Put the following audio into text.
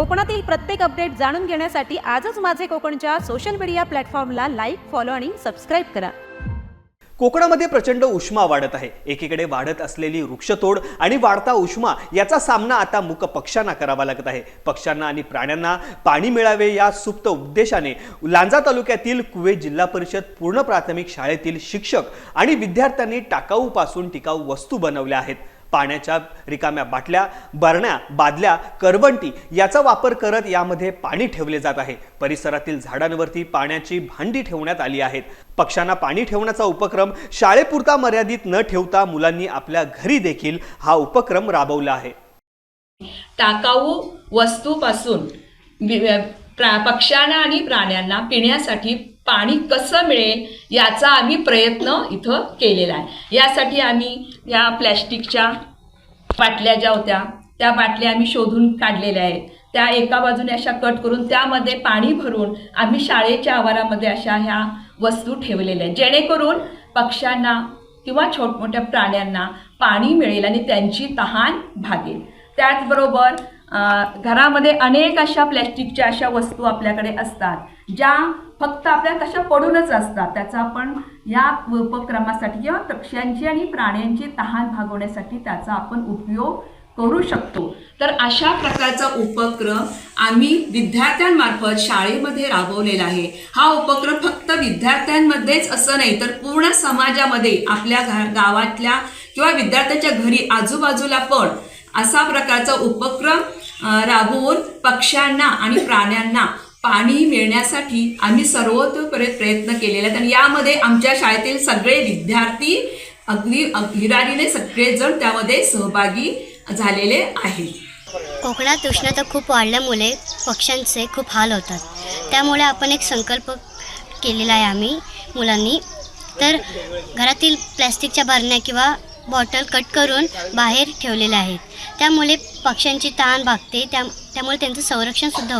कोकणातील प्रत्येक अपडेट जाणून घेण्यासाठी आजच माझे कोकणच्या सोशल मीडिया प्लॅटफॉर्मला लाईक फॉलो आणि सबस्क्राईब करा. कोकणामध्ये प्रचंड उष्मा वाढत आहे. एकीकडे वाढत असलेली वृक्षतोड आणि वाढता उष्मा याचा सामना आता मूक पक्ष्यांना करावा लागत आहे. पक्ष्यांना आणि प्राण्यांना पाणी मिळावे या सुप्त उद्देशाने लांजा तालुक्यातील कुवे जिल्हा परिषद पूर्ण प्राथमिक शाळेतील शिक्षक आणि विद्यार्थ्यांनी टाकाऊपासून टिकाऊ वस्तू बनवल्या आहेत. पाण्याच्या रिकाम्या बाटल्या बरण्या बादल्या करवंटी याचा वापर करत यामध्ये पाणी ठेवले जात आहे. परिसरातील झाडांवरती पाण्याची भांडी ठेवण्यात आली आहेत. पक्ष्यांना पाणी ठेवण्याचा उपक्रम शाळेपुरता मर्यादित न ठेवता मुलांनी आपल्या घरी देखील हा उपक्रम राबवला आहे. टाकाऊ वस्तूपासून पक्ष्यांना आणि प्राण्यांना पिण्यासाठी पाणी कसं मिळेल याचा आम्ही प्रयत्न इथं केलेला आहे. यासाठी आम्ही या प्लॅस्टिकच्या बाटल्या ज्या होत्या त्या बाटल्या आम्ही शोधून काढलेल्या आहेत. त्या एका बाजूने अशा कट करून त्यामध्ये पाणी भरून आम्ही शाळेच्या आवारामध्ये अशा ह्या वस्तू ठेवलेल्या आहेत. जेणेकरून पक्ष्यांना किंवा छोटमोठ्या प्राण्यांना पाणी मिळेल आणि त्यांची तहान भागेल. त्याचबरोबर घरामध्ये अनेक अशा प्लॅस्टिकच्या अशा वस्तू आपल्याकडे असतात ज्या फक्त आपल्या तशा पडूनच असतात. त्याचा आपण या उपक्रमासाठी किंवा पक्ष्यांची आणि प्राण्यांची तहान भागवण्यासाठी त्याचा आपण उपयोग करू शकतो. तर अशा प्रकारचा उपक्रम आम्ही विद्यार्थ्यांमार्फत शाळेमध्ये राबवलेला आहे. हा उपक्रम फक्त विद्यार्थ्यांमध्येच असं नाही तर पूर्ण समाजामध्ये आपल्या गावातल्या किंवा विद्यार्थ्यांच्या घरी आजूबाजूला पण असा प्रकारचा उपक्रम राबवून पक्ष्यांना आणि प्राण्यांना पाणी मिळण्यासाठी आम्ही सर्वतोपरी प्रयत्न केलेले आहेत. आणि यामध्ये आमच्या शाळेतील सगळे विद्यार्थी अगदी हिरारीने सगळेजण त्यामध्ये सहभागी झालेले आहेत. कोकणात उष्णता खूप वाढल्यामुळे पक्ष्यांचे खूप हाल होतात. त्यामुळे आपण एक संकल्प केलेला आहे आम्ही मुलांनी. तर घरातील प्लॅस्टिकच्या बारण्या किंवा बॉटल कट करून बाहेर ठेवलेल्या आहेत त्यामुळे पक्ष्यांची ताण भागते त्या त्यामुळे त्यांचं संरक्षण सुद्धा